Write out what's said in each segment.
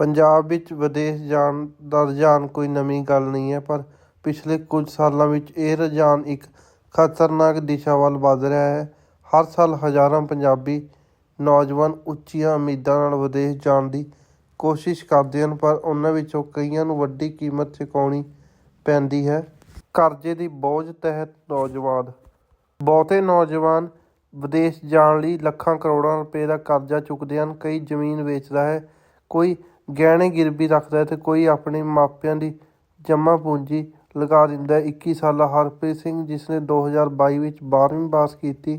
ਪੰਜਾਬ ਵਿੱਚ ਵਿਦੇਸ਼ ਜਾਣ ਦਾ ਰੁਝਾਨ ਕੋਈ ਨਵੀਂ ਗੱਲ ਨਹੀਂ ਹੈ, ਪਰ ਪਿਛਲੇ ਕੁਝ ਸਾਲਾਂ ਵਿੱਚ ਇਹ ਰੁਝਾਨ ਇੱਕ ਖਤਰਨਾਕ ਦਿਸ਼ਾ ਵੱਲ ਵੱਧ ਰਿਹਾ ਹੈ। ਹਰ ਸਾਲ ਹਜ਼ਾਰਾਂ ਪੰਜਾਬੀ ਨੌਜਵਾਨ ਉੱਚੀਆਂ ਉਮੀਦਾਂ ਨਾਲ ਵਿਦੇਸ਼ ਜਾਣ ਦੀ ਕੋਸ਼ਿਸ਼ ਕਰਦੇ ਹਨ, ਪਰ ਉਹਨਾਂ ਵਿੱਚੋਂ ਕਈਆਂ ਨੂੰ ਵੱਡੀ ਕੀਮਤ ਚੁਕਾਉਣੀ ਪੈਂਦੀ ਹੈ। ਕਰਜ਼ੇ ਦੀ ਬੋਝ ਤਹਿਤ ਨੌਜਵਾਨ, ਬਹੁਤੇ ਨੌਜਵਾਨ ਵਿਦੇਸ਼ ਜਾਣ ਲਈ ਲੱਖਾਂ ਕਰੋੜਾਂ ਰੁਪਏ ਦਾ ਕਰਜ਼ਾ ਚੁੱਕਦੇ ਹਨ। ਕਈ ਜ਼ਮੀਨ ਵੇਚਦਾ ਹੈ, ਕੋਈ ਗਹਿਣੇ ਗਿਰਵੀ ਰੱਖਦਾ ਹੈ ਤੇ ਕੋਈ ਆਪਣੇ ਮਾਪਿਆਂ ਦੀ ਜਮ੍ਹਾਂ ਪੂੰਜੀ ਲਗਾ ਦਿੰਦਾ ਹੈ। 21 ਸਾਲਾ ਹਰਪ੍ਰੀਤ ਸਿੰਘ ਜਿਸ ਨੇ 2022 ਵਿੱਚ 12ਵੀਂ ਪਾਸ ਕੀਤੀ,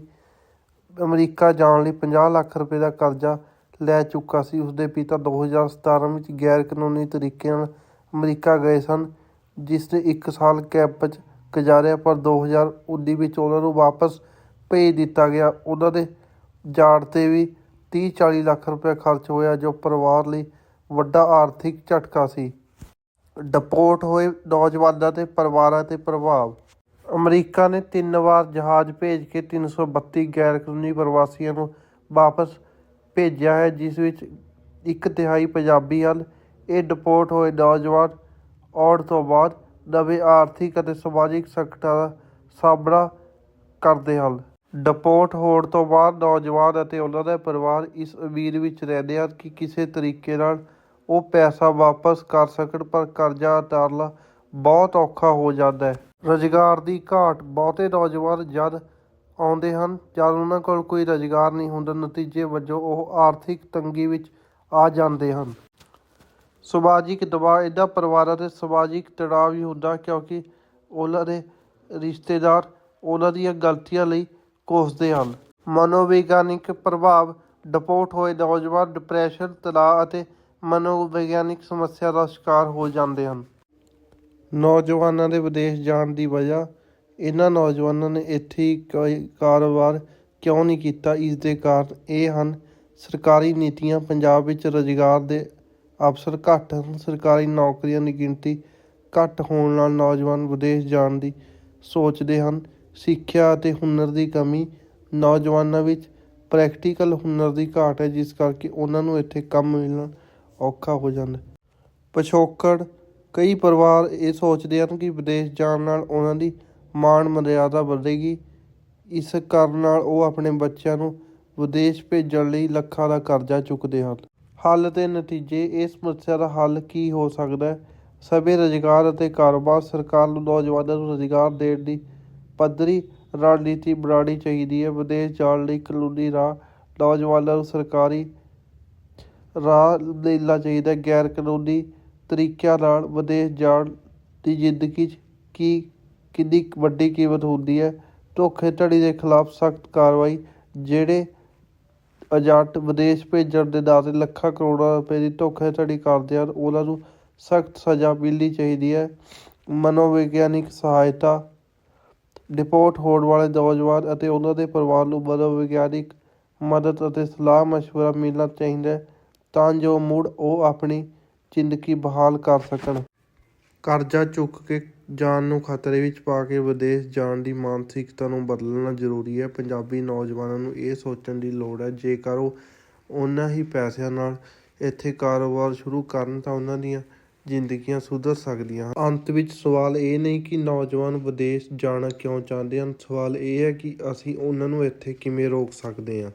ਅਮਰੀਕਾ ਜਾਣ ਲਈ 50 ਲੱਖ ਰੁਪਏ ਦਾ ਕਰਜ਼ਾ ਲੈ ਚੁੱਕਾ ਸੀ। ਉਸਦੇ ਪਿਤਾ 2017 ਵਿੱਚ ਗੈਰ ਕਾਨੂੰਨੀ ਤਰੀਕੇ ਨਾਲ ਅਮਰੀਕਾ ਗਏ ਸਨ ਜਿਸ ਨੇ 1 ਸਾਲ ਕੈਂਪ 'ਚ ਗੁਜ਼ਾਰਿਆ, ਪਰ 2019 ਵਿੱਚ ਉਹਨਾਂ ਨੂੰ ਵਾਪਸ ਭੇਜ ਦਿੱਤਾ ਗਿਆ। ਉਹਨਾਂ ਦੇ ਜਾੜ 'ਤੇ ਵੀ 30-40 ਲੱਖ ਰੁਪਏ ਖਰਚ ਹੋਇਆ, ਜੋ ਪਰਿਵਾਰ ਲਈ ਵੱਡਾ ਆਰਥਿਕ ਝਟਕਾ ਸੀ। ਡਿਪੋਰਟ ਹੋਏ ਨੌਜਵਾਨਾਂ ਤੇ ਪਰਿਵਾਰਾਂ ਤੇ ਪ੍ਰਭਾਵ। ਅਮਰੀਕਾ ਨੇ ਤਿੰਨ ਵਾਰ ਜਹਾਜ਼ ਭੇਜ ਕੇ 332 ਗੈਰ ਕਾਨੂੰਨੀ ਪ੍ਰਵਾਸੀਆਂ ਨੂੰ ਵਾਪਸ ਭੇਜਿਆ ਹੈ, ਜਿਸ ਵਿੱਚ ਇੱਕ ਤਿਹਾਈ ਪੰਜਾਬੀ ਹਨ। ਇਹ ਡਿਪੋਰਟ ਹੋਏ ਨੌਜਵਾਨ ਆਉਣ ਤੋਂ ਬਾਅਦ ਨਵੇਂ ਆਰਥਿਕ ਅਤੇ ਸਮਾਜਿਕ ਸੰਕਟਾਂ ਦਾ ਸਾਹਮਣਾ ਕਰਦੇ ਹਨ। ਡਿਪੋਰਟ ਹੋਣ ਤੋਂ ਬਾਅਦ ਨੌਜਵਾਨ ਅਤੇ ਉਹਨਾਂ ਦਾ ਪਰਿਵਾਰ ਇਸ ਉਮੀਦ ਵਿੱਚ ਰਹਿੰਦੇ ਹਨ ਕਿ ਕਿਸੇ ਤਰੀਕੇ ਨਾਲ ਉਹ ਪੈਸਾ ਵਾਪਸ ਕਰ ਸਕਣ, ਪਰ ਕਰਜ਼ਾ ਉਤਾਰਨਾ ਬਹੁਤ ਔਖਾ ਹੋ ਜਾਂਦਾ ਹੈ। ਰੁਜ਼ਗਾਰ ਦੀ ਘਾਟ ਬਹੁਤੇ ਨੌਜਵਾਨ ਜਦ ਆਉਂਦੇ ਹਨ, ਜਦ ਉਹਨਾਂ ਕੋਲ ਕੋਈ ਰੁਜ਼ਗਾਰ ਨਹੀਂ ਹੁੰਦਾ, ਨਤੀਜੇ ਵਜੋਂ ਉਹ ਆਰਥਿਕ ਤੰਗੀ ਵਿੱਚ ਆ ਜਾਂਦੇ ਹਨ। ਸਮਾਜਿਕ ਦਬਾਅ ਇਹਦਾ ਪਰਿਵਾਰਾਂ ਤੇ ਸਮਾਜਿਕ ਤਣਾਅ ਵੀ ਹੁੰਦਾ, ਕਿਉਂਕਿ ਉਹਨਾਂ ਦੇ ਰਿਸ਼ਤੇਦਾਰ ਉਹਨਾਂ ਦੀਆਂ ਗਲਤੀਆਂ ਲਈ ਕੋਸਦੇ ਹਨ। ਮਨੋਵਿਗਿਆਨਿਕ ਪ੍ਰਭਾਵ ਡਿਪੋਰਟ ਹੋਏ ਨੌਜਵਾਨ ਡਿਪਰੈਸ਼ਨ ਤਣਾਅ ਅਤੇ ਮਨੋਵਿਗਿਆਨਿਕ ਸਮੱਸਿਆ ਦਾ ਸ਼ਿਕਾਰ ਹੋ ਜਾਂਦੇ ਹਨ। ਨੌਜਵਾਨਾਂ ਦੇ ਵਿਦੇਸ਼ ਜਾਣ ਦੀ ਵਜ੍ਹਾ ਇਹਨਾਂ ਨੌਜਵਾਨਾਂ ਨੇ ਇੱਥੇ ਹੀ ਕੋਈ ਕਾਰੋਬਾਰ ਕਿਉਂ ਨਹੀਂ ਕੀਤਾ? ਇਸ ਦੇ ਕਾਰਨ ਇਹ ਹਨ, ਸਰਕਾਰੀ ਨੀਤੀਆਂ ਪੰਜਾਬ ਵਿੱਚ ਰੁਜ਼ਗਾਰ ਦੇ ਅਵਸਰ ਘੱਟ ਹਨ। ਸਰਕਾਰੀ ਨੌਕਰੀਆਂ ਦੀ ਗਿਣਤੀ ਘੱਟ ਹੋਣ ਨਾਲ ਨੌਜਵਾਨ ਵਿਦੇਸ਼ ਜਾਣ ਦੀ ਸੋਚਦੇ ਹਨ। ਸਿੱਖਿਆ ਅਤੇ ਹੁਨਰ ਦੀ ਕਮੀ ਨੌਜਵਾਨਾਂ ਵਿੱਚ ਪ੍ਰੈਕਟੀਕਲ ਹੁਨਰ ਦੀ ਘਾਟ ਹੈ, ਜਿਸ ਕਰਕੇ ਉਹਨਾਂ ਨੂੰ ਇੱਥੇ ਕੰਮ ਮਿਲਣਾ ਔਖਾ ਹੋ ਜਾਂਦਾ ਪਿਛੋਕੜ, ਕਈ ਪਰਿਵਾਰ ਇਹ ਸੋਚਦੇ ਹਨ ਕਿ ਵਿਦੇਸ਼ ਜਾਣ ਨਾਲ ਉਹਨਾਂ ਦੀ ਮਾਣ ਮਰਿਆਦਾ ਵਧੇਗੀ। ਇਸ ਕਾਰਨ ਨਾਲ ਉਹ ਆਪਣੇ ਬੱਚਿਆਂ ਨੂੰ ਵਿਦੇਸ਼ ਭੇਜਣ ਲਈ ਲੱਖਾਂ ਦਾ ਕਰਜ਼ਾ ਚੁੱਕਦੇ ਹਨ। ਹੱਲ ਤੇ ਨਤੀਜੇ, ਇਸ ਸਮੱਸਿਆ ਦਾ ਹੱਲ ਕੀ ਹੋ ਸਕਦਾ ਹੈ? ਸਭੇ ਰੁਜ਼ਗਾਰ ਅਤੇ ਕਾਰੋਬਾਰ, ਸਰਕਾਰ ਨੂੰ ਨੌਜਵਾਨਾਂ ਨੂੰ ਰੁਜ਼ਗਾਰ ਦੇਣ ਦੀ ਪੱਧਰੀ ਰਣਨੀਤੀ ਬਣਾਉਣੀ ਚਾਹੀਦੀ ਹੈ। ਵਿਦੇਸ਼ ਜਾਣ ਲਈ ਕਾਨੂੰਨੀ ਰਾਹ ਨੌਜਵਾਨਾਂ ਨੂੰ ਸਰਕਾਰੀ ਰਾਹ ਦੇਣਾ ਚਾਹੀਦਾ ਗੈਰ ਕਾਨੂੰਨੀ ਤਰੀਕਿਆਂ ਨਾਲ ਵਿਦੇਸ਼ ਜਾਣ ਦੀ ਜ਼ਿੰਦਗੀ 'ਚ ਕੀ, ਕਿੰਨੀ ਵੱਡੀ ਕੀਮਤ ਹੁੰਦੀ ਹੈ? ਧੋਖੇਧੜੀ ਦੇ ਖਿਲਾਫ ਸਖਤ ਕਾਰਵਾਈ, ਜਿਹੜੇ ਏਜੰਟ ਵਿਦੇਸ਼ ਭੇਜਣ ਦੇ ਨਾਂ 'ਤੇ ਲੱਖਾਂ ਕਰੋੜਾਂ ਰੁਪਏ ਦੀ ਧੋਖੇਧੜੀ ਕਰਦੇ ਹਨ, ਉਹਨਾਂ ਨੂੰ ਸਖਤ ਸਜ਼ਾ ਮਿਲਣੀ ਚਾਹੀਦੀ ਹੈ। ਮਨੋਵਿਗਿਆਨਿਕ ਸਹਾਇਤਾ ਡਿਪੋਰਟ ਹੋਣ ਵਾਲੇ ਨੌਜਵਾਨ ਅਤੇ ਉਹਨਾਂ ਦੇ ਪਰਿਵਾਰ ਨੂੰ ਮਨੋਵਿਗਿਆਨਿਕ ਮਦਦ ਅਤੇ ਸਲਾਹ ਮਸ਼ਵਰਾ ਮਿਲਣਾ ਚਾਹੀਦਾ ਹੈ। ਤਾਂ ਜੋ ਮੁੜ ਉਹ ਆਪਣੀ ਜ਼ਿੰਦਗੀ ਬਹਾਲ ਕਰ ਸਕਣ। ਕਰਜ਼ਾ ਚੁੱਕ ਕੇ ਜਾਨ ਨੂੰ ਖਤਰੇ ਵਿੱਚ ਪਾ ਕੇ ਵਿਦੇਸ਼ ਜਾਣ ਦੀ ਮਾਨਸਿਕਤਾ ਨੂੰ ਬਦਲਣਾ ਜ਼ਰੂਰੀ ਹੈ। ਪੰਜਾਬੀ ਨੌਜਵਾਨਾਂ ਨੂੰ ਇਹ ਸੋਚਣ ਦੀ ਲੋੜ ਹੈ, ਜੇਕਰ ਉਹ ਉਹਨਾਂ ਹੀ ਪੈਸਿਆਂ ਨਾਲ ਇੱਥੇ ਕਾਰੋਬਾਰ ਸ਼ੁਰੂ ਕਰਨ ਤਾਂ ਉਹਨਾਂ ਦੀਆਂ ਜ਼ਿੰਦਗੀਆਂ ਸੁਧਰ ਸਕਦੀਆਂ ਹਨ। ਅੰਤ ਵਿੱਚ ਸਵਾਲ ਇਹ ਨਹੀਂ ਕਿ ਨੌਜਵਾਨ ਵਿਦੇਸ਼ ਜਾਣਾ ਕਿਉਂ ਚਾਹੁੰਦੇ ਹਨ। ਸਵਾਲ ਇਹ ਹੈ ਕਿ ਅਸੀਂ ਉਹਨਾਂ ਨੂੰ ਇੱਥੇ ਕਿਵੇਂ ਰੋਕ ਸਕਦੇ ਹਾਂ।